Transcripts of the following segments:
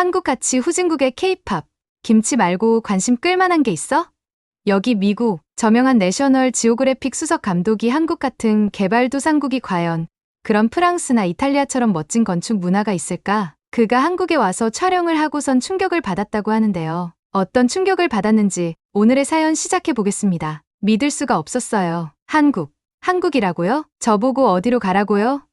한국같이 후진국의 케이팝, 김치 말고 관심 끌만한 게 있어? 여기 미국, 저명한 내셔널 지오그래픽 수석 감독이 한국 같은 개발도상국이 과연 그런 프랑스나 이탈리아처럼 멋진 건축 문화가 있을까? 그가 한국에 와서 촬영을 하고선 충격을 받았다고 하는데요. 어떤 충격을 받았는지 오늘의 사연 시작해 보겠습니다. 믿을 수가 없었어요. 한국. 한국이라고요? 저보고 어디로 가라고요?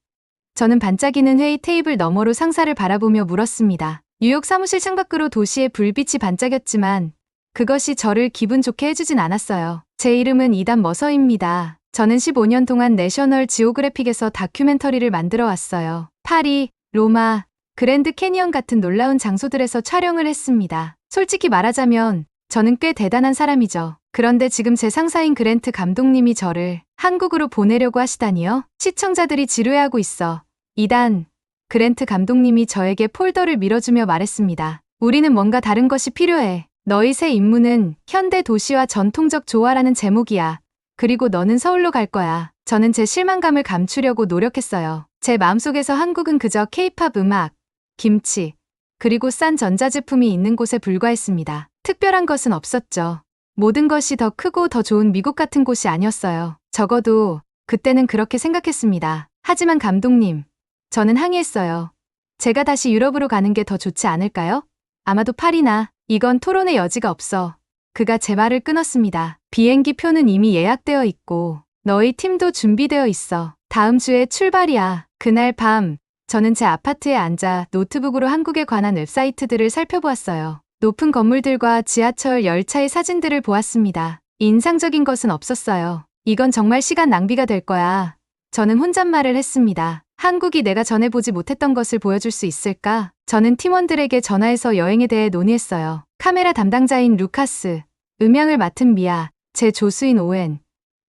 저는 반짝이는 회의 테이블 너머로 상사를 바라보며 물었습니다. 뉴욕 사무실 창밖으로 도시의 불빛이 반짝였지만 그것이 저를 기분 좋게 해주진 않았어요. 제 이름은 이단 머서입니다. 저는 15년 동안 내셔널 지오그래픽에서 다큐멘터리를 만들어 왔어요. 파리, 로마, 그랜드 캐니언 같은 놀라운 장소들에서 촬영을 했습니다. 솔직히 말하자면 저는 꽤 대단한 사람이죠. 그런데 지금 제 상사인 그랜트 감독님이 저를 한국으로 보내려고 하시다니요? 시청자들이 지루해하고 있어. 이단, 그랜트 감독님이 저에게 폴더를 밀어주며 말했습니다. 우리는 뭔가 다른 것이 필요해. 너희 새 임무는 현대 도시와 전통적 조화라는 제목이야. 그리고 너는 서울로 갈 거야. 저는 제 실망감을 감추려고 노력했어요. 제 마음속에서 한국은 그저 케이팝 음악, 김치, 그리고 싼 전자제품이 있는 곳에 불과했습니다. 특별한 것은 없었죠. 모든 것이 더 크고 더 좋은 미국 같은 곳이 아니었어요. 적어도 그때는 그렇게 생각했습니다. 하지만 감독님, 저는 항의했어요. 제가 다시 유럽으로 가는 게 더 좋지 않을까요? 아마도 파리나 이건 토론의 여지가 없어. 그가 제 말을 끊었습니다. 비행기 표는 이미 예약되어 있고 너희 팀도 준비되어 있어. 다음 주에 출발이야. 그날 밤 저는 제 아파트에 앉아 노트북으로 한국에 관한 웹사이트들을 살펴보았어요. 높은 건물들과 지하철 열차의 사진들을 보았습니다. 인상적인 것은 없었어요. 이건 정말 시간 낭비가 될 거야. 저는 혼잣말을 했습니다. 한국이 내가 전에 보지 못했던 것을 보여줄 수 있을까? 저는 팀원들에게 전화해서 여행에 대해 논의했어요. 카메라 담당자인 루카스, 음향을 맡은 미아, 제 조수인 오웬,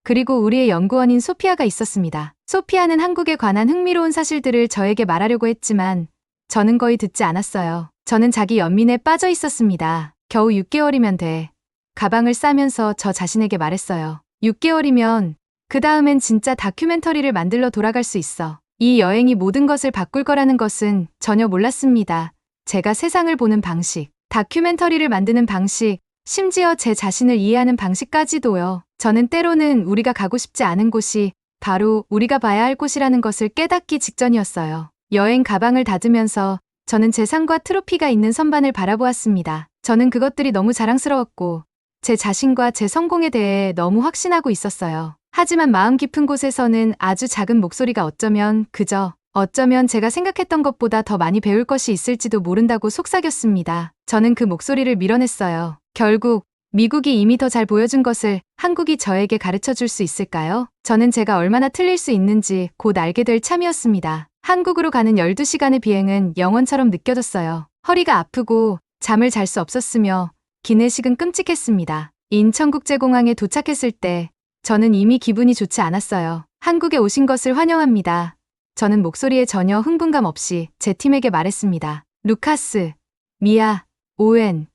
그리고 우리의 연구원인 소피아가 있었습니다. 소피아는 한국에 관한 흥미로운 사실들을 저에게 말하려고 했지만 저는 거의 듣지 않았어요. 저는 자기 연민에 빠져 있었습니다. 겨우 6개월이면 돼. 가방을 싸면서 저 자신에게 말했어요. 6개월이면 그 다음엔 진짜 다큐멘터리를 만들러 돌아갈 수 있어. 이 여행이 모든 것을 바꿀 거라는 것은 전혀 몰랐습니다. 제가 세상을 보는 방식, 다큐멘터리를 만드는 방식, 심지어 제 자신을 이해하는 방식까지도요. 저는 때로는 우리가 가고 싶지 않은 곳이 바로 우리가 봐야 할 곳이라는 것을 깨닫기 직전이었어요. 여행 가방을 닫으면서 저는 제 상과 트로피가 있는 선반을 바라보았습니다. 저는 그것들이 너무 자랑스러웠고 제 자신과 제 성공에 대해 너무 확신하고 있었어요. 하지만 마음 깊은 곳에서는 아주 작은 목소리가 어쩌면 그저 어쩌면 제가 생각했던 것보다 더 많이 배울 것이 있을지도 모른다고 속삭였습니다. 저는 그 목소리를 밀어냈어요. 결국 미국이 이미 더 잘 보여준 것을 한국이 저에게 가르쳐 줄 수 있을까요? 저는 제가 얼마나 틀릴 수 있는지 곧 알게 될 참이었습니다. 한국으로 가는 12시간의 비행은 영원처럼 느껴졌어요. 허리가 아프고 잠을 잘 수 없었으며 기내식은 끔찍했습니다. 인천국제공항에 도착했을 때 저는 이미 기분이 좋지 않았어요. 한국에 오신 것을 환영합니다. 저는 목소리에 전혀 흥분감 없이 제 팀에게 말했습니다. 루카스, 미아, 오웬,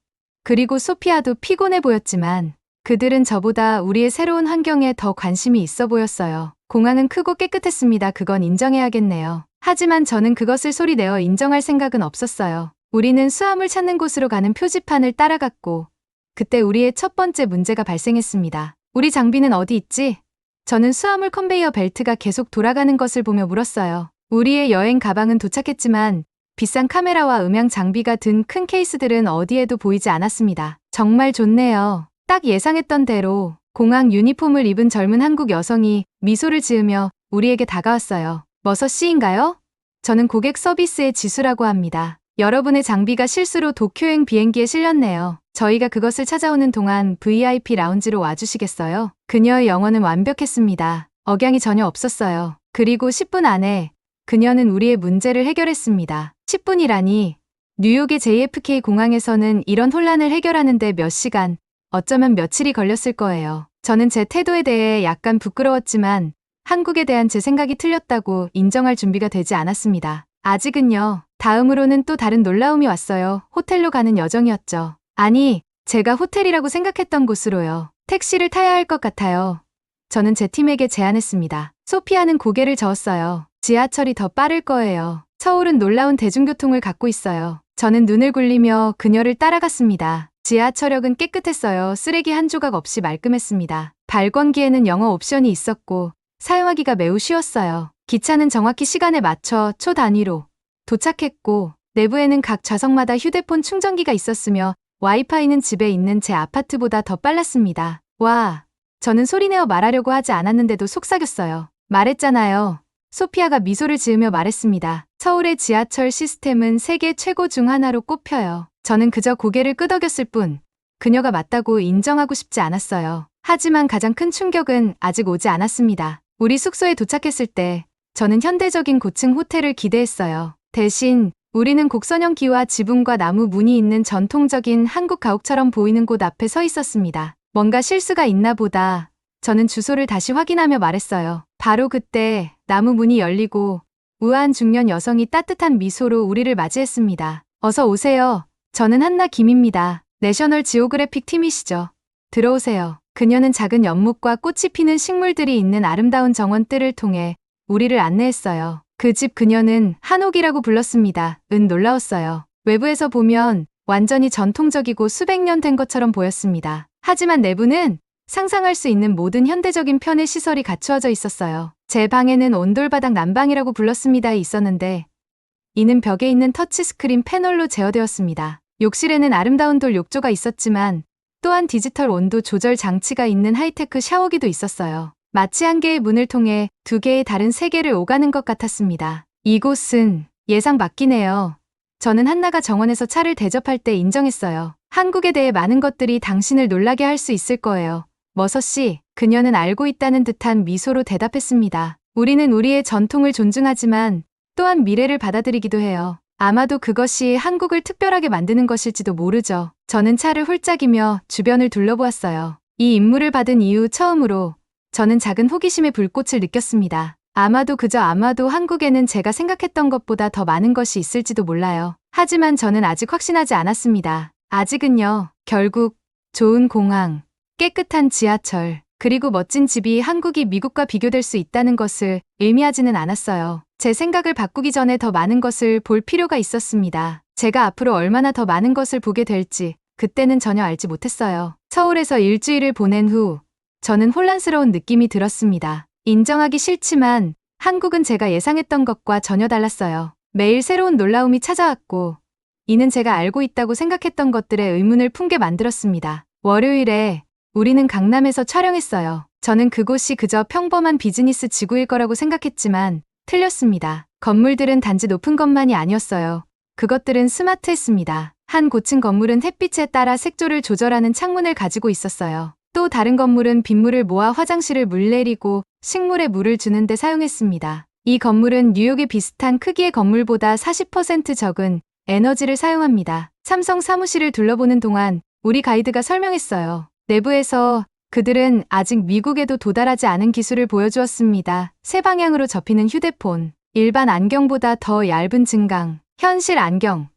그리고 소피아도 피곤해 보였지만 그들은 저보다 우리의 새로운 환경에 더 관심이 있어 보였어요. 공항은 크고 깨끗했습니다. 그건 인정해야겠네요. 하지만 저는 그것을 소리내어 인정할 생각은 없었어요. 우리는 수암을 찾는 곳으로 가는 표지판을 따라갔고 그때 우리의 첫 번째 문제가 발생했습니다. 우리 장비는 어디 있지? 저는 수화물 컨베이어 벨트가 계속 돌아가는 것을 보며 물었어요. 우리의 여행 가방은 도착했지만 비싼 카메라와 음향 장비가 든 큰 케이스들은 어디에도 보이지 않았습니다. 정말 좋네요. 딱 예상했던 대로 공항 유니폼을 입은 젊은 한국 여성이 미소를 지으며 우리에게 다가왔어요. 머서 씨인가요? 저는 고객 서비스의 지수라고 합니다. 여러분의 장비가 실수로 도쿄행 비행기에 실렸네요. 저희가 그것을 찾아오는 동안 VIP 라운지로 와주시겠어요? 그녀의 영어는 완벽했습니다. 억양이 전혀 없었어요. 그리고 10분 안에 그녀는 우리의 문제를 해결했습니다. 10분이라니 뉴욕의 JFK 공항에서는 이런 혼란을 해결하는데 몇 시간, 어쩌면 며칠이 걸렸을 거예요. 저는 제 태도에 대해 약간 부끄러웠지만 한국에 대한 제 생각이 틀렸다고 인정할 준비가 되지 않았습니다. 아직은요. 다음으로는 또 다른 놀라움이 왔어요. 호텔로 가는 여정이었죠. 아니, 제가 호텔이라고 생각했던 곳으로요. 택시를 타야 할 것 같아요. 저는 제 팀에게 제안했습니다. 소피아는 고개를 저었어요. 지하철이 더 빠를 거예요. 서울은 놀라운 대중교통을 갖고 있어요. 저는 눈을 굴리며 그녀를 따라갔습니다. 지하철역은 깨끗했어요. 쓰레기 한 조각 없이 말끔했습니다. 발권기에는 영어 옵션이 있었고 사용하기가 매우 쉬웠어요. 기차는 정확히 시간에 맞춰 초 단위로 도착했고 내부에는 각 좌석마다 휴대폰 충전기가 있었으며 와이파이는 집에 있는 제 아파트보다 더 빨랐습니다. 와, 저는 소리내어 말하려고 하지 않았는데도 속삭였어요. 말했잖아요. 소피아가 미소를 지으며 말했습니다. 서울의 지하철 시스템은 세계 최고 중 하나로 꼽혀요. 저는 그저 고개를 끄덕였을 뿐 그녀가 맞다고 인정하고 싶지 않았어요. 하지만 가장 큰 충격은 아직 오지 않았습니다. 우리 숙소에 도착했을 때 저는 현대적인 고층 호텔을 기대했어요. 대신 우리는 곡선형 기와 지붕과 나무 문이 있는 전통적인 한국 가옥처럼 보이는 곳 앞에 서 있었습니다. 뭔가 실수가 있나 보다. 저는 주소를 다시 확인하며 말했어요. 바로 그때 나무 문이 열리고 우아한 중년 여성이 따뜻한 미소로 우리를 맞이했습니다. 어서 오세요. 저는 한나 김입니다. 내셔널 지오그래픽 팀이시죠. 들어오세요. 그녀는 작은 연못과 꽃이 피는 식물들이 있는 아름다운 정원 뜰을 통해 우리를 안내했어요. 그 집 그녀는 한옥이라고 불렀습니다. 은 놀라웠어요. 외부에서 보면 완전히 전통적이고 수백 년 된 것처럼 보였습니다. 하지만 내부는 상상할 수 있는 모든 현대적인 편의 시설이 갖추어져 있었어요. 제 방에는 온돌바닥 난방이라고 불렀습니다. 있었는데 이는 벽에 있는 터치스크린 패널로 제어되었습니다. 욕실에는 아름다운 돌 욕조가 있었지만 또한 디지털 온도 조절 장치가 있는 하이테크 샤워기도 있었어요. 마치 한 개의 문을 통해 두 개의 다른 세계를 오가는 것 같았습니다. 이곳은 예상 맞기네요. 저는 한나가 정원에서 차를 대접할 때 인정했어요. 한국에 대해 많은 것들이 당신을 놀라게 할 수 있을 거예요. 머서 씨, 그녀는 알고 있다는 듯한 미소로 대답했습니다. 우리는 우리의 전통을 존중하지만 또한 미래를 받아들이기도 해요. 아마도 그것이 한국을 특별하게 만드는 것일지도 모르죠. 저는 차를 훌쩍이며 주변을 둘러보았어요. 이 임무를 받은 이후 처음으로 저는 작은 호기심의 불꽃을 느꼈습니다. 아마도 그저 아마도 한국에는 제가 생각했던 것보다 더 많은 것이 있을지도 몰라요. 하지만 저는 아직 확신하지 않았습니다. 아직은요. 결국 좋은 공항, 깨끗한 지하철, 그리고 멋진 집이 한국이 미국과 비교될 수 있다는 것을 의미하지는 않았어요. 제 생각을 바꾸기 전에 더 많은 것을 볼 필요가 있었습니다. 제가 앞으로 얼마나 더 많은 것을 보게 될지 그때는 전혀 알지 못했어요. 서울에서 일주일을 보낸 후 저는 혼란스러운 느낌이 들었습니다. 인정하기 싫지만 한국은 제가 예상했던 것과 전혀 달랐어요. 매일 새로운 놀라움이 찾아왔고 이는 제가 알고 있다고 생각했던 것들의 의문을 품게 만들었습니다. 월요일에 우리는 강남에서 촬영했어요. 저는 그곳이 그저 평범한 비즈니스 지구일 거라고 생각했지만 틀렸습니다. 건물들은 단지 높은 것만이 아니었어요. 그것들은 스마트했습니다. 한 고층 건물은 햇빛에 따라 색조를 조절하는 창문을 가지고 있었어요. 또 다른 건물은 빗물을 모아 화장실을 물 내리고 식물에 물을 주는 데 사용했습니다. 이 건물은 뉴욕의 비슷한 크기의 건물보다 40% 적은 에너지를 사용합니다. 삼성 사무실을 둘러보는 동안 우리 가이드가 설명했어요. 내부에서 그들은 아직 미국에도 도달하지 않은 기술을 보여주었습니다. 세 방향으로 접히는 휴대폰, 일반 안경보다 더 얇은 증강, 현실 안경,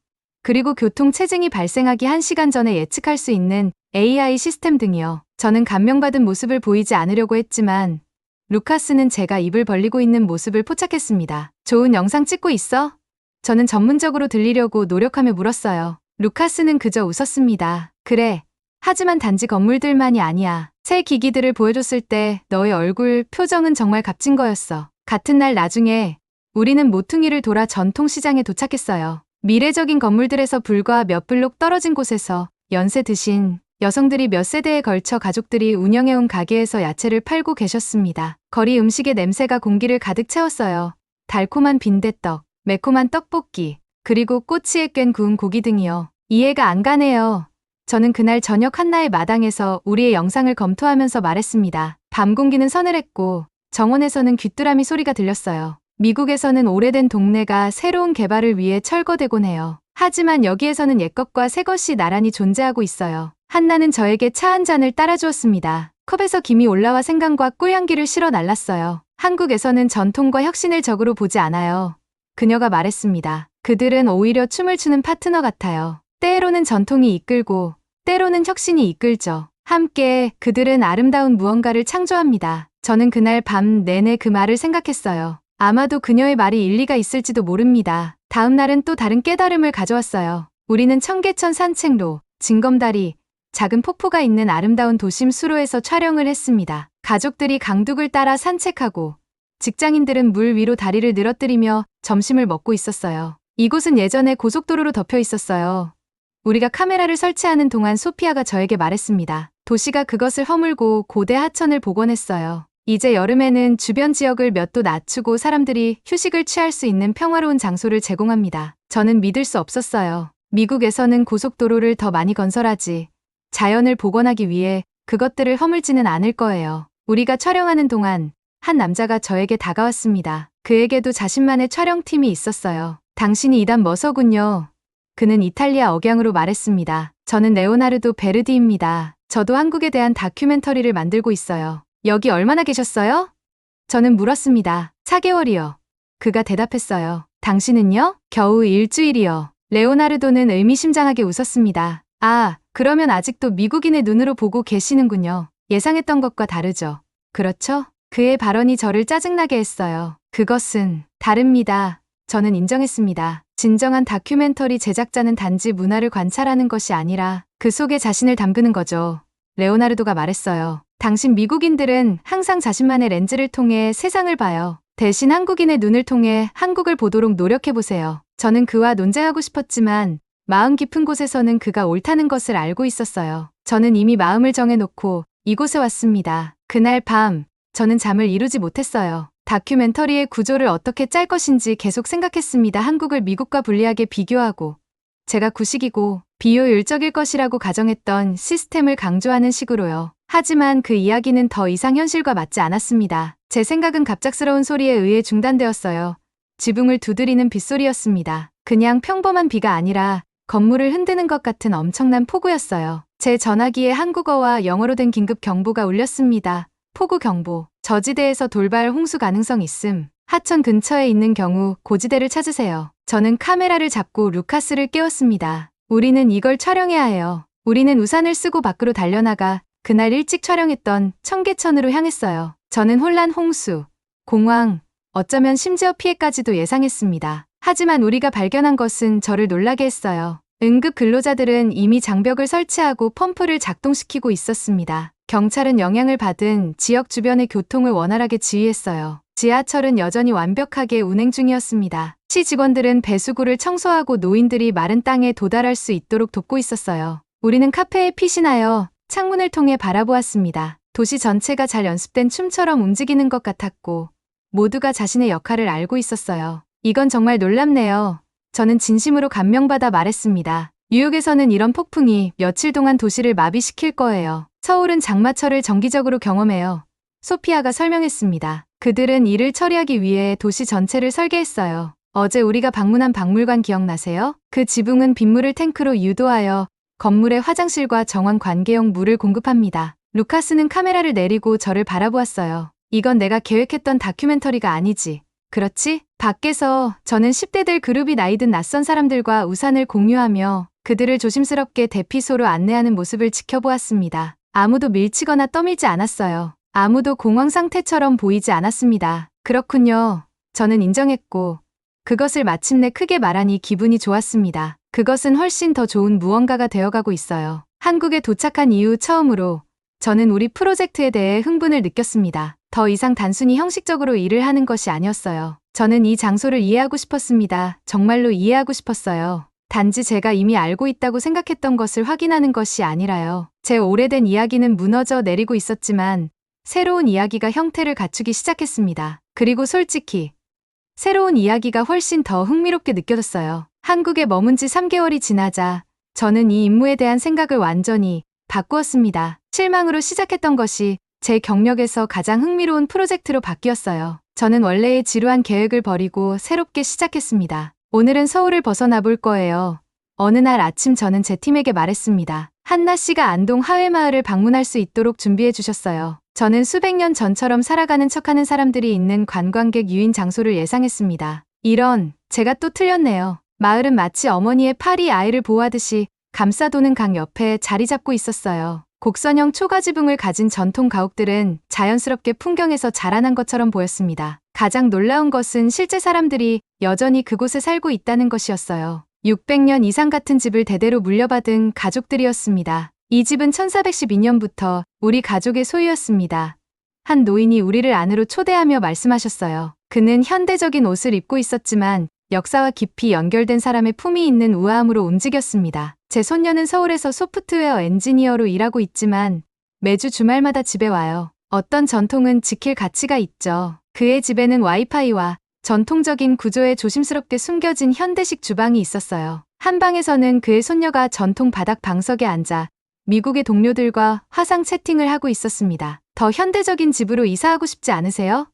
그리고 교통 체증이 발생하기 1시간 전에 예측할 수 있는 AI 시스템 등이요. 저는 감명받은 모습을 보이지 않으려고 했지만 루카스는 제가 입을 벌리고 있는 모습을 포착했습니다. 좋은 영상 찍고 있어? 저는 전문적으로 들리려고 노력하며 물었어요. 루카스는 그저 웃었습니다. 그래. 하지만 단지 건물들만이 아니야. 새 기기들을 보여줬을 때 너의 얼굴 표정은 정말 값진 거였어. 같은 날 나중에 우리는 모퉁이를 돌아 전통시장에 도착했어요. 미래적인 건물들에서 불과 몇 블록 떨어진 곳에서 연세 드신 여성들이 몇 세대에 걸쳐 가족들이 운영해온 가게에서 야채를 팔고 계셨습니다. 거리 음식의 냄새가 공기를 가득 채웠어요. 달콤한 빈대떡, 매콤한 떡볶이, 그리고 꼬치에 깬 구운 고기 등이요. 이해가 안 가네요. 저는 그날 저녁 한나의 마당에서 우리의 영상을 검토하면서 말했습니다. 밤 공기는 서늘했고 정원에서는 귀뚜라미 소리가 들렸어요. 미국에서는 오래된 동네가 새로운 개발을 위해 철거되곤 해요. 하지만 여기에서는 옛것과 새것이 나란히 존재하고 있어요. 한나는 저에게 차 한 잔을 따라주었습니다. 컵에서 김이 올라와 생강과 꿀향기를 실어 날랐어요. 한국에서는 전통과 혁신을 적으로 보지 않아요. 그녀가 말했습니다. 그들은 오히려 춤을 추는 파트너 같아요. 때로는 전통이 이끌고 때로는 혁신이 이끌죠. 함께 그들은 아름다운 무언가를 창조합니다. 저는 그날 밤 내내 그 말을 생각했어요. 아마도 그녀의 말이 일리가 있을지도 모릅니다. 다음 날은 또 다른 깨달음을 가져왔어요. 우리는 청계천 산책로, 징검다리, 작은 폭포가 있는 아름다운 도심 수로에서 촬영을 했습니다. 가족들이 강둑을 따라 산책하고 직장인들은 물 위로 다리를 늘어뜨리며 점심을 먹고 있었어요. 이곳은 예전에 고속도로로 덮여 있었어요. 우리가 카메라를 설치하는 동안 소피아가 저에게 말했습니다. 도시가 그것을 허물고 고대 하천을 복원했어요. 이제 여름에는 주변 지역을 몇 도 낮추고 사람들이 휴식을 취할 수 있는 평화로운 장소를 제공합니다. 저는 믿을 수 없었어요. 미국에서는 고속도로를 더 많이 건설하지. 자연을 복원하기 위해 그것들을 허물지는 않을 거예요. 우리가 촬영하는 동안 한 남자가 저에게 다가왔습니다. 그에게도 자신만의 촬영팀이 있었어요. 당신이 이단 머서군요. 그는 이탈리아 억양으로 말했습니다. 저는 레오나르도 베르디입니다. 저도 한국에 대한 다큐멘터리를 만들고 있어요. 여기 얼마나 계셨어요? 저는 물었습니다. 4개월이요. 그가 대답했어요. 당신은요? 겨우 일주일이요. 레오나르도는 의미심장하게 웃었습니다. 아, 그러면 아직도 미국인의 눈으로 보고 계시는군요. 예상했던 것과 다르죠. 그렇죠? 그의 발언이 저를 짜증나게 했어요. 그것은 다릅니다. 저는 인정했습니다. 진정한 다큐멘터리 제작자는 단지 문화를 관찰하는 것이 아니라 그 속에 자신을 담그는 거죠. 레오나르도가 말했어요. 당신 미국인들은 항상 자신만의 렌즈를 통해 세상을 봐요. 대신 한국인의 눈을 통해 한국을 보도록 노력해보세요. 저는 그와 논쟁하고 싶었지만 마음 깊은 곳에서는 그가 옳다는 것을 알고 있었어요. 저는 이미 마음을 정해놓고 이곳에 왔습니다. 그날 밤, 저는 잠을 이루지 못했어요. 다큐멘터리의 구조를 어떻게 짤 것인지 계속 생각했습니다. 한국을 미국과 불리하게 비교하고 제가 구식이고 비효율적일 것이라고 가정했던 시스템을 강조하는 식으로요. 하지만 그 이야기는 더 이상 현실과 맞지 않았습니다. 제 생각은 갑작스러운 소리에 의해 중단되었어요. 지붕을 두드리는 빗소리였습니다. 그냥 평범한 비가 아니라 건물을 흔드는 것 같은 엄청난 폭우였어요. 제 전화기에 한국어와 영어로 된 긴급 경보가 울렸습니다. 폭우 경보. 저지대에서 돌발 홍수 가능성 있음. 하천 근처에 있는 경우 고지대를 찾으세요. 저는 카메라를 잡고 루카스를 깨웠습니다. 우리는 이걸 촬영해야 해요. 우리는 우산을 쓰고 밖으로 달려나가 그날 일찍 촬영했던 청계천으로 향했어요. 저는 혼란 홍수, 공황, 어쩌면 심지어 피해까지도 예상했습니다. 하지만 우리가 발견한 것은 저를 놀라게 했어요. 응급 근로자들은 이미 장벽을 설치하고 펌프를 작동시키고 있었습니다. 경찰은 영향을 받은 지역 주변의 교통을 원활하게 지휘했어요. 지하철은 여전히 완벽하게 운행 중이었습니다. 시 직원들은 배수구를 청소하고 노인들이 마른 땅에 도달할 수 있도록 돕고 있었어요. 우리는 카페에 피신하여 창문을 통해 바라보았습니다. 도시 전체가 잘 연습된 춤처럼 움직이는 것 같았고 모두가 자신의 역할을 알고 있었어요. 이건 정말 놀랍네요. 저는 진심으로 감명받아 말했습니다. 뉴욕에서는 이런 폭풍이 며칠 동안 도시를 마비시킬 거예요. 서울은 장마철을 정기적으로 경험해요. 소피아가 설명했습니다. 그들은 이를 처리하기 위해 도시 전체를 설계했어요. 어제 우리가 방문한 박물관 기억나세요? 그 지붕은 빗물을 탱크로 유도하여 건물의 화장실과 정원 관계용 물을 공급합니다. 루카스는 카메라를 내리고 저를 바라보았어요. 이건 내가 계획했던 다큐멘터리가 아니지. 그렇지? 밖에서 저는 10대들 그룹이 나이든 낯선 사람들과 우산을 공유하며 그들을 조심스럽게 대피소로 안내하는 모습을 지켜보았습니다. 아무도 밀치거나 떠밀지 않았어요. 아무도 공황 상태처럼 보이지 않았습니다. 그렇군요. 저는 인정했고 그것을 마침내 크게 말하니 기분이 좋았습니다. 그것은 훨씬 더 좋은 무언가가 되어가고 있어요. 한국에 도착한 이후 처음으로 저는 우리 프로젝트에 대해 흥분을 느꼈습니다. 더 이상 단순히 형식적으로 일을 하는 것이 아니었어요. 저는 이 장소를 이해하고 싶었습니다. 정말로 이해하고 싶었어요. 단지 제가 이미 알고 있다고 생각했던 것을 확인하는 것이 아니라요. 제 오래된 이야기는 무너져 내리고 있었지만 새로운 이야기가 형태를 갖추기 시작했습니다. 그리고 솔직히 새로운 이야기가 훨씬 더 흥미롭게 느껴졌어요. 한국에 머문 지 3개월이 지나자 저는 이 임무에 대한 생각을 완전히 바꾸었습니다. 실망으로 시작했던 것이 제 경력에서 가장 흥미로운 프로젝트로 바뀌었어요. 저는 원래의 지루한 계획을 버리고 새롭게 시작했습니다. 오늘은 서울을 벗어나 볼 거예요. 어느 날 아침 저는 제 팀에게 말했습니다. 한나 씨가 안동 하회마을을 방문할 수 있도록 준비해 주셨어요. 저는 수백 년 전처럼 살아가는 척하는 사람들이 있는 관광객 유인 장소를 예상했습니다. 이런, 제가 또 틀렸네요. 마을은 마치 어머니의 팔이 아이를 보호하듯이 감싸도는 강 옆에 자리 잡고 있었어요. 곡선형 초가지붕을 가진 전통 가옥들은 자연스럽게 풍경에서 자라난 것처럼 보였습니다. 가장 놀라운 것은 실제 사람들이 여전히 그곳에 살고 있다는 것이었어요. 600년 이상 같은 집을 대대로 물려받은 가족들이었습니다. 이 집은 1412년부터 우리 가족의 소유였습니다. 한 노인이 우리를 안으로 초대하며 말씀하셨어요. 그는 현대적인 옷을 입고 있었지만 역사와 깊이 연결된 사람의 품이 있는 우아함으로 움직였습니다. 제 손녀는 서울에서 소프트웨어 엔지니어로 일하고 있지만 매주 주말마다 집에 와요. 어떤 전통은 지킬 가치가 있죠. 그의 집에는 와이파이와 전통적인 구조에 조심스럽게 숨겨진 현대식 주방이 있었어요. 한 방에서는 그의 손녀가 전통 바닥 방석에 앉아 미국의 동료들과 화상 채팅을 하고 있었습니다. 더 현대적인 집으로 이사하고 싶지 않으세요?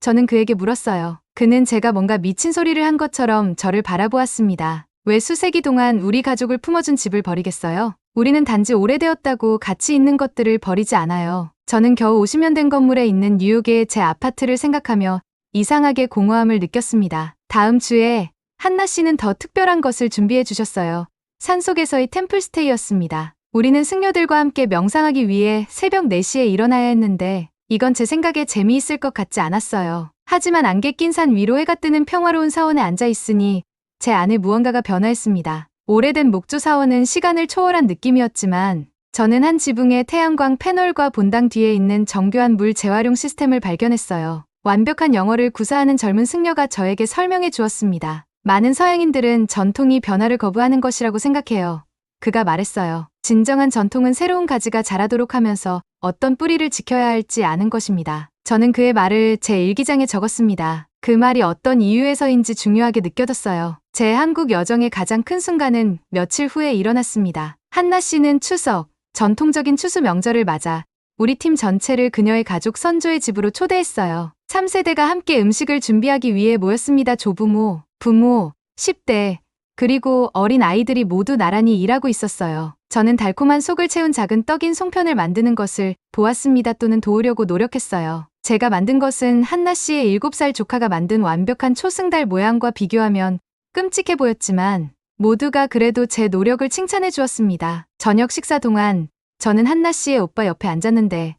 저는 그에게 물었어요. 그는 제가 뭔가 미친 소리를 한 것처럼 저를 바라보았습니다. 왜 수세기 동안 우리 가족을 품어준 집을 버리겠어요? 우리는 단지 오래되었다고 가치 있는 것들을 버리지 않아요. 저는 겨우 50년 된 건물에 있는 뉴욕의 제 아파트를 생각하며 이상하게 공허함을 느꼈습니다. 다음 주에 한나 씨는 더 특별한 것을 준비해 주셨어요. 산속에서의 템플스테이였습니다. 우리는 승려들과 함께 명상하기 위해 새벽 4시에 일어나야 했는데 이건 제 생각에 재미있을 것 같지 않았어요. 하지만 안개 낀 산 위로 해가 뜨는 평화로운 사원에 앉아 있으니 제 안에 무언가가 변화했습니다. 오래된 목조 사원은 시간을 초월한 느낌이었지만 저는 한 지붕의 태양광 패널과 본당 뒤에 있는 정교한 물 재활용 시스템을 발견했어요. 완벽한 영어를 구사하는 젊은 승려가 저에게 설명해 주었습니다. 많은 서양인들은 전통이 변화를 거부하는 것이라고 생각해요. 그가 말했어요. 진정한 전통은 새로운 가지가 자라도록 하면서 어떤 뿌리를 지켜야 할지 아는 것입니다. 저는 그의 말을 제 일기장에 적었습니다. 그 말이 어떤 이유에서인지 중요하게 느껴졌어요. 제 한국 여정의 가장 큰 순간은 며칠 후에 일어났습니다. 한나 씨는 추석, 전통적인 추수 명절을 맞아 우리 팀 전체를 그녀의 가족 선조의 집으로 초대했어요. 3세대가 함께 음식을 준비하기 위해 모였습니다. 조부모, 부모, 10대, 그리고 어린 아이들이 모두 나란히 일하고 있었어요. 저는 달콤한 속을 채운 작은 떡인 송편을 만드는 것을 보았습니다 또는 도우려고 노력했어요. 제가 만든 것은 한나 씨의 7살 조카가 만든 완벽한 초승달 모양과 비교하면 끔찍해 보였지만 모두가 그래도 제 노력을 칭찬해 주었습니다. 저녁 식사 동안 저는 한나 씨의 오빠 옆에 앉았는데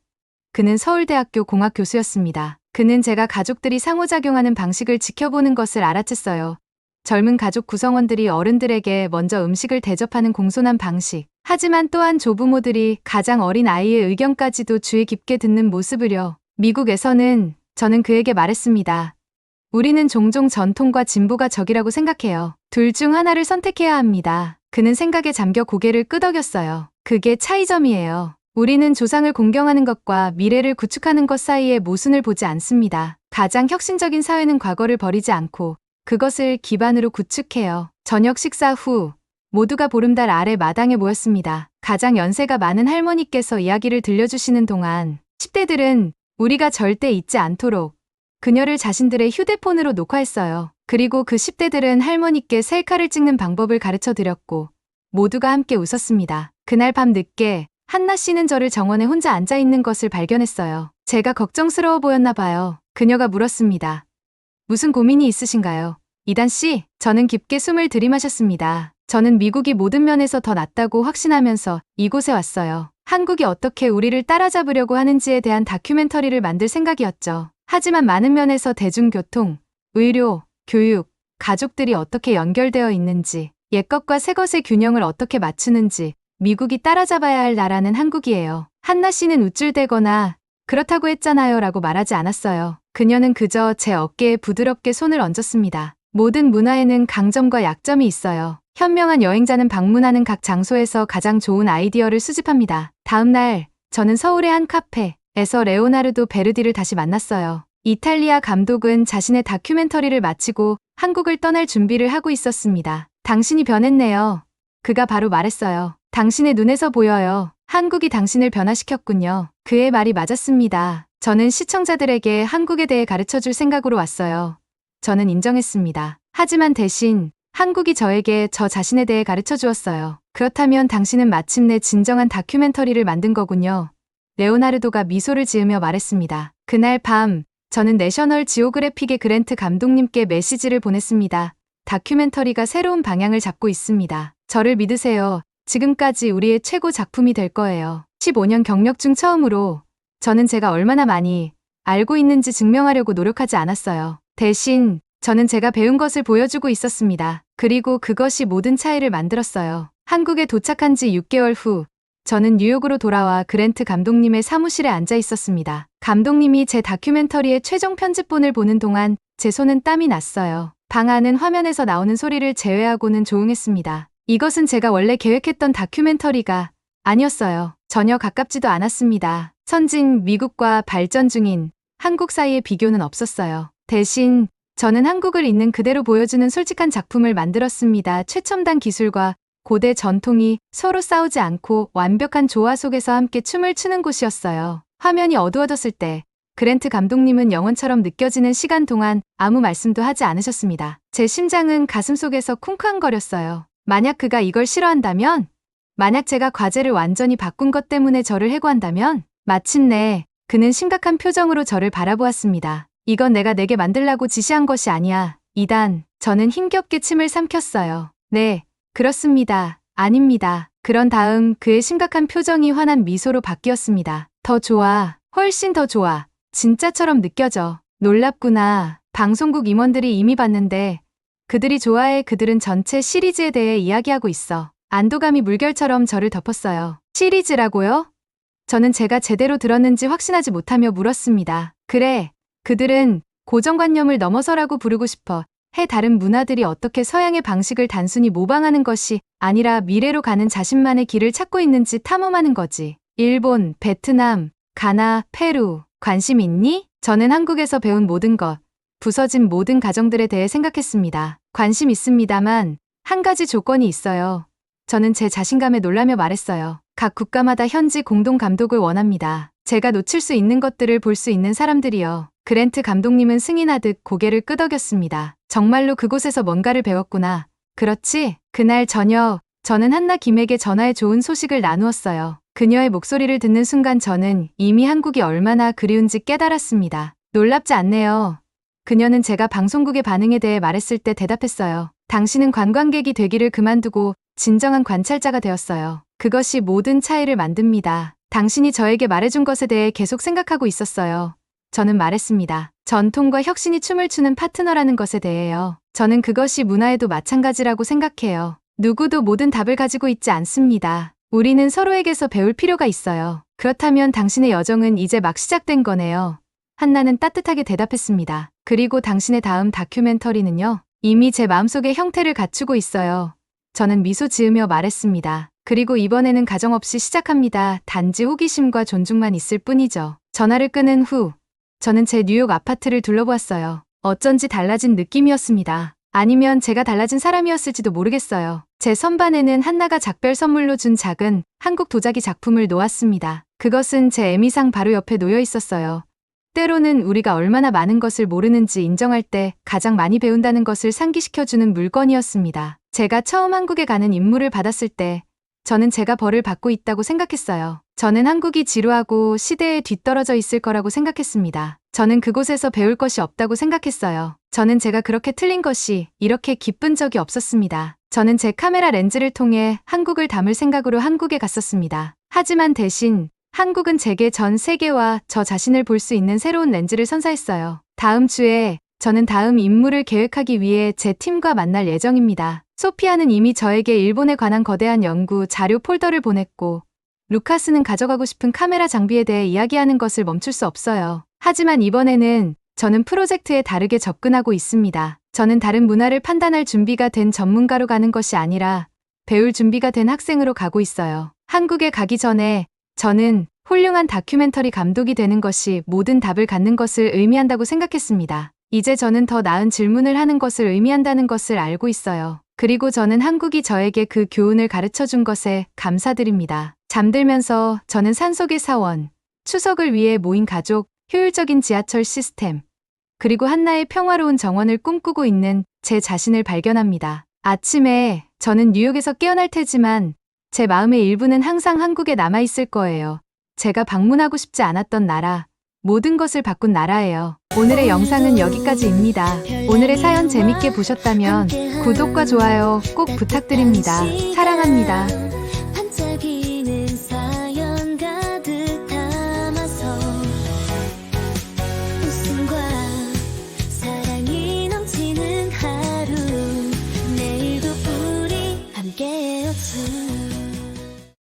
그는 서울대학교 공학 교수였습니다. 그는 제가 가족들이 상호작용하는 방식을 지켜보는 것을 알아챘어요. 젊은 가족 구성원들이 어른들에게 먼저 음식을 대접하는 공손한 방식. 하지만 또한 조부모들이 가장 어린 아이의 의견까지도 주의 깊게 듣는 모습을요. 미국에서는 저는 그에게 말했습니다. 우리는 종종 전통과 진보가 적이라고 생각해요. 둘 중 하나를 선택해야 합니다. 그는 생각에 잠겨 고개를 끄덕였어요. 그게 차이점이에요. 우리는 조상을 공경하는 것과 미래를 구축하는 것 사이에 모순을 보지 않습니다. 가장 혁신적인 사회는 과거를 버리지 않고 그것을 기반으로 구축해요. 저녁 식사 후 모두가 보름달 아래 마당에 모였습니다. 가장 연세가 많은 할머니께서 이야기를 들려주시는 동안 10대들은 우리가 절대 잊지 않도록 그녀를 자신들의 휴대폰으로 녹화했어요. 그리고 그 10대들은 할머니께 셀카를 찍는 방법을 가르쳐 드렸고 모두가 함께 웃었습니다. 그날 밤 늦게 한나 씨는 저를 정원에 혼자 앉아 있는 것을 발견했어요. 제가 걱정스러워 보였나 봐요. 그녀가 물었습니다. 무슨 고민이 있으신가요? 이단 씨, 저는 깊게 숨을 들이마셨습니다. 저는 미국이 모든 면에서 더 낫다고 확신하면서 이곳에 왔어요. 한국이 어떻게 우리를 따라잡으려고 하는지에 대한 다큐멘터리를 만들 생각이었죠. 하지만 많은 면에서 대중교통, 의료, 교육, 가족들이 어떻게 연결되어 있는지, 옛것과 새것의 균형을 어떻게 맞추는지, 미국이 따라잡아야 할 나라는 한국이에요. 한나 씨는 우쭐대거나 그렇다고 했잖아요 라고 말하지 않았어요. 그녀는 그저 제 어깨에 부드럽게 손을 얹었습니다. 모든 문화에는 강점과 약점이 있어요. 현명한 여행자는 방문하는 각 장소에서 가장 좋은 아이디어를 수집합니다. 다음 날, 저는 서울의 한 카페에서 레오나르도 베르디를 다시 만났어요. 이탈리아 감독은 자신의 다큐멘터리를 마치고 한국을 떠날 준비를 하고 있었습니다. 당신이 변했네요. 그가 바로 말했어요. 당신의 눈에서 보여요. 한국이 당신을 변화시켰군요. 그의 말이 맞았습니다. 저는 시청자들에게 한국에 대해 가르쳐 줄 생각으로 왔어요. 저는 인정했습니다. 하지만 대신 한국이 저에게 저 자신에 대해 가르쳐 주었어요. 그렇다면 당신은 마침내 진정한 다큐멘터리를 만든 거군요. 레오나르도가 미소를 지으며 말했습니다. 그날 밤, 저는 내셔널 지오그래픽의 그랜트 감독님께 메시지를 보냈습니다. 다큐멘터리가 새로운 방향을 잡고 있습니다. 저를 믿으세요. 지금까지 우리의 최고 작품이 될 거예요. 15년 경력 중 처음으로 저는 제가 얼마나 많이 알고 있는지 증명하려고 노력하지 않았어요. 대신 저는 제가 배운 것을 보여주고 있었습니다. 그리고 그것이 모든 차이를 만들었어요. 한국에 도착한 지 6개월 후, 저는 뉴욕으로 돌아와 그랜트 감독님의 사무실에 앉아 있었습니다. 감독님이 제 다큐멘터리의 최종 편집본을 보는 동안 제 손은 땀이 났어요. 방 안은 화면에서 나오는 소리를 제외하고는 조용했습니다. 이것은 제가 원래 계획했던 다큐멘터리가 아니었어요. 전혀 가깝지도 않았습니다. 선진 미국과 발전 중인 한국 사이의 비교는 없었어요. 대신 저는 한국을 있는 그대로 보여주는 솔직한 작품을 만들었습니다. 최첨단 기술과 고대 전통이 서로 싸우지 않고 완벽한 조화 속에서 함께 춤을 추는 곳이었어요. 화면이 어두워졌을 때 그랜트 감독님은 영원처럼 느껴지는 시간 동안 아무 말씀도 하지 않으셨습니다. 제 심장은 가슴 속에서 쿵쾅거렸어요. 만약 그가 이걸 싫어한다면, 만약 제가 과제를 완전히 바꾼 것 때문에 저를 해고한다면, 마침내 그는 심각한 표정으로 저를 바라보았습니다. 이건 내가 내게 만들라고 지시한 것이 아니야. 이단, 저는 힘겹게 침을 삼켰어요. 네, 그렇습니다. 아닙니다. 그런 다음 그의 심각한 표정이 환한 미소로 바뀌었습니다. 더 좋아. 훨씬 더 좋아. 진짜처럼 느껴져. 놀랍구나. 방송국 임원들이 이미 봤는데 그들이 좋아해 그들은 전체 시리즈에 대해 이야기하고 있어. 안도감이 물결처럼 저를 덮었어요. 시리즈라고요? 저는 제가 제대로 들었는지 확신하지 못하며 물었습니다. 그래. 그들은 고정관념을 넘어서라고 부르고 싶어 해 다른 문화들이 어떻게 서양의 방식을 단순히 모방하는 것이 아니라 미래로 가는 자신만의 길을 찾고 있는지 탐험하는 거지. 일본, 베트남, 가나, 페루. 관심 있니? 저는 한국에서 배운 모든 것, 부서진 모든 가정들에 대해 생각했습니다. 관심 있습니다만, 한 가지 조건이 있어요. 저는 제 자신감에 놀라며 말했어요. 각 국가마다 현지 공동 감독을 원합니다. 제가 놓칠 수 있는 것들을 볼 수 있는 사람들이요. 그랜트 감독님은 승인하듯 고개를 끄덕였습니다. 정말로 그곳에서 뭔가를 배웠구나. 그렇지? 그날 저녁, 저는 한나 김에게 전화해 좋은 소식을 나누었어요. 그녀의 목소리를 듣는 순간 저는 이미 한국이 얼마나 그리운지 깨달았습니다. 놀랍지 않네요. 그녀는 제가 방송국의 반응에 대해 말했을 때 대답했어요. 당신은 관광객이 되기를 그만두고 진정한 관찰자가 되었어요. 그것이 모든 차이를 만듭니다. 당신이 저에게 말해준 것에 대해 계속 생각하고 있었어요. 저는 말했습니다. 전통과 혁신이 춤을 추는 파트너라는 것에 대해요. 저는 그것이 문화에도 마찬가지라고 생각해요. 누구도 모든 답을 가지고 있지 않습니다. 우리는 서로에게서 배울 필요가 있어요. 그렇다면 당신의 여정은 이제 막 시작된 거네요. 한나는 따뜻하게 대답했습니다. 그리고 당신의 다음 다큐멘터리는요? 이미 제 마음속에 형태를 갖추고 있어요. 저는 미소 지으며 말했습니다. 그리고 이번에는 가정 없이 시작합니다. 단지 호기심과 존중만 있을 뿐이죠. 전화를 끊은 후, 저는 제 뉴욕 아파트를 둘러보았어요. 어쩐지 달라진 느낌이었습니다. 아니면 제가 달라진 사람이었을지도 모르겠어요. 제 선반에는 한나가 작별 선물로 준 작은 한국 도자기 작품을 놓았습니다. 그것은 제 에미상 바로 옆에 놓여 있었어요. 때로는 우리가 얼마나 많은 것을 모르는지 인정할 때 가장 많이 배운다는 것을 상기시켜주는 물건이었습니다. 제가 처음 한국에 가는 임무를 받았을 때 저는 제가 벌을 받고 있다고 생각했어요. 저는 한국이 지루하고 시대에 뒤떨어져 있을 거라고 생각했습니다. 저는 그곳에서 배울 것이 없다고 생각했어요. 저는 제가 그렇게 틀린 것이 이렇게 기쁜 적이 없었습니다. 저는 제 카메라 렌즈를 통해 한국을 담을 생각으로 한국에 갔었습니다. 하지만 대신 한국은 제게 전 세계와 저 자신을 볼 수 있는 새로운 렌즈를 선사했어요. 다음 주에 저는 다음 임무를 계획하기 위해 제 팀과 만날 예정입니다. 소피아는 이미 저에게 일본에 관한 거대한 연구 자료 폴더를 보냈고, 루카스는 가져가고 싶은 카메라 장비에 대해 이야기하는 것을 멈출 수 없어요. 하지만 이번에는 저는 프로젝트에 다르게 접근하고 있습니다. 저는 다른 문화를 판단할 준비가 된 전문가로 가는 것이 아니라 배울 준비가 된 학생으로 가고 있어요. 한국에 가기 전에 저는 훌륭한 다큐멘터리 감독이 되는 것이 모든 답을 갖는 것을 의미한다고 생각했습니다. 이제 저는 더 나은 질문을 하는 것을 의미한다는 것을 알고 있어요. 그리고 저는 한국이 저에게 그 교훈을 가르쳐 준 것에 감사드립니다. 잠들면서 저는 산속의 사원, 추석을 위해 모인 가족, 효율적인 지하철 시스템, 그리고 한나의 평화로운 정원을 꿈꾸고 있는 제 자신을 발견합니다. 아침에 저는 뉴욕에서 깨어날 테지만 제 마음의 일부는 항상 한국에 남아있을 거예요. 제가 방문하고 싶지 않았던 나라, 모든 것을 바꾼 나라예요. 오늘의 영상은 여기까지입니다. 오늘의 사연 재밌게 보셨다면 구독과 좋아요 꼭 부탁드립니다. 사랑합니다.